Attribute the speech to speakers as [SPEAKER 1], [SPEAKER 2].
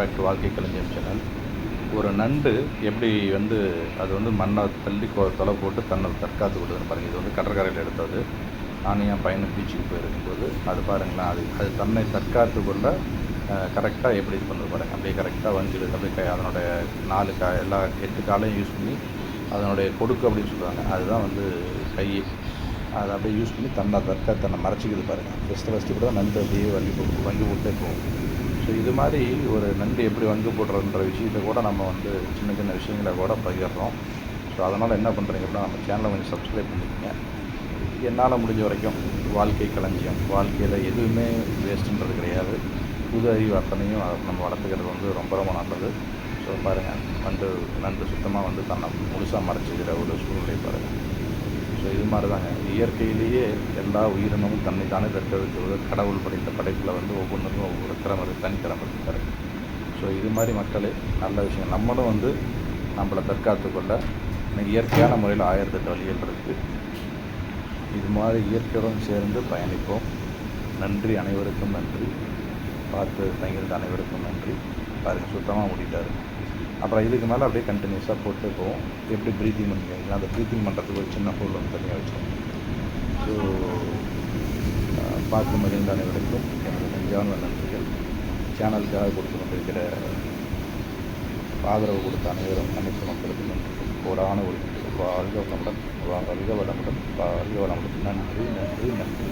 [SPEAKER 1] Back to வாழ்க்கை கலைஞர் channel ஒரு நண்டு எப்படி வந்து அது வந்து மண்ணை தள்ளி கொ- தொலை போட்டு தன்னை தற்காத்து விடுதுன்னு பாருங்கள் இது வந்து கடற்கரையில் எடுத்தது. நானும் என் பையனை பீச்சுக்கு போயிருக்கும்போது அது பாருங்களேன் அது அது தன்னை தற்காத்து கொள்ள கரெக்டாக எப்படி இது பண்ணுறது பாருங்கள் அப்படியே கரெக்டாக வந்துடுது அப்படியே கை அதனுடைய நாலு கா எல்லா எட்டு காலையும் யூஸ் பண்ணி அதனுடைய கொடுக்கு அப்படின்னு சொல்லுவாங்க. அதுதான் வந்து கை. அதை அப்படியே யூஸ் பண்ணி தன்னை தற்கா தன்னை மறைச்சிக்கிது பாருங்கள் ஃபஸ்ட்டு ஃபஸ்ட்டு கூட நண்டு அப்படியே வங்கி போட்டு வங்கி போட்டே போகும். ஸோ இது மாதிரி ஒரு நண்டு எப்படி வங்கு போடுறதுன்ற விஷயத்தை கூட நம்ம வந்து சின்ன சின்ன விஷயங்களை கூட பகிர்றோம். ஸோ அதனால் என்ன பண்ணுறீங்க அப்படின்னா நம்ம சேனலை கொஞ்சம் சப்ஸ்கிரைப் பண்ணிக்கோங்க. என்னால் முடிஞ்ச வரைக்கும் வாழ்க்கை களஞ்சியம் வாழ்க்கையில் எதுவுமே வேஸ்ட்டுன்றது கிடையாது. புது அறிவு அத்தனையும் நம்ம வளர்த்துக்கிறது வந்து ரொம்ப ரொம்ப நல்லது. ஸோ பாருங்கள் நண்டு நண்டு சுத்தமாக வந்து தன்னை முழுசாக மறைச்சிக்கிற ஒரு சூழ்நிலை பாருங்கள் ஸோ இது மாதிரி தாங்க இயற்கையிலேயே எல்லா உயிரினமும் தன்னை தானே தற்கெடுக்கிறது கடவுள் படைத்த படைப்பில் வந்து ஒவ்வொன்றுக்கும் ஒவ்வொரு திறமை இருக்குது தனித்திறமை இருக்காரு ஸோ இது மாதிரி மக்களே நல்ல விஷயம். நம்மளும் வந்து நம்மளை தற்காத்து கொள்ள இயற்கையான முறையில் ஆயிரத்தெட்டு வழிகள் இருக்குது இது மாதிரி இயற்கையுடன் சேர்ந்து பயணிப்போம். நன்றி அனைவருக்கும் நன்றி. பார்த்து தங்கியிருந்த அனைவருக்கும் நன்றி. பாருங்கள் சுத்தமாக மூடிட்டாரு. அப்புறம் இதுக்கு மேலே அப்படியே கண்டினியூஸாக போட்டு போவோம் எப்படி ப்ரீத்திங் பண்ணிக்கிறீங்களா அந்த ப்ரீத்திங் பண்ணுறதுக்கு ஒரு சின்ன ஹோல் வந்து தனியாக வச்சோம் ஸோ பார்த்து மகிழ்ந்த அனைவருக்கும் எனது நெஞ்சான நன்றிகள் சேனலுக்காக கொடுத்து கொண்டிருக்கிற ஆதரவு கொடுத்த அனைவரும் அனைத்து மக்களுக்கும் நன்றி. கோடான ஒரு வாழ்க வளமுடன் வாழ்க வளமுடன் வாழ்க வளமுடன். நன்றி நன்றி நன்றி.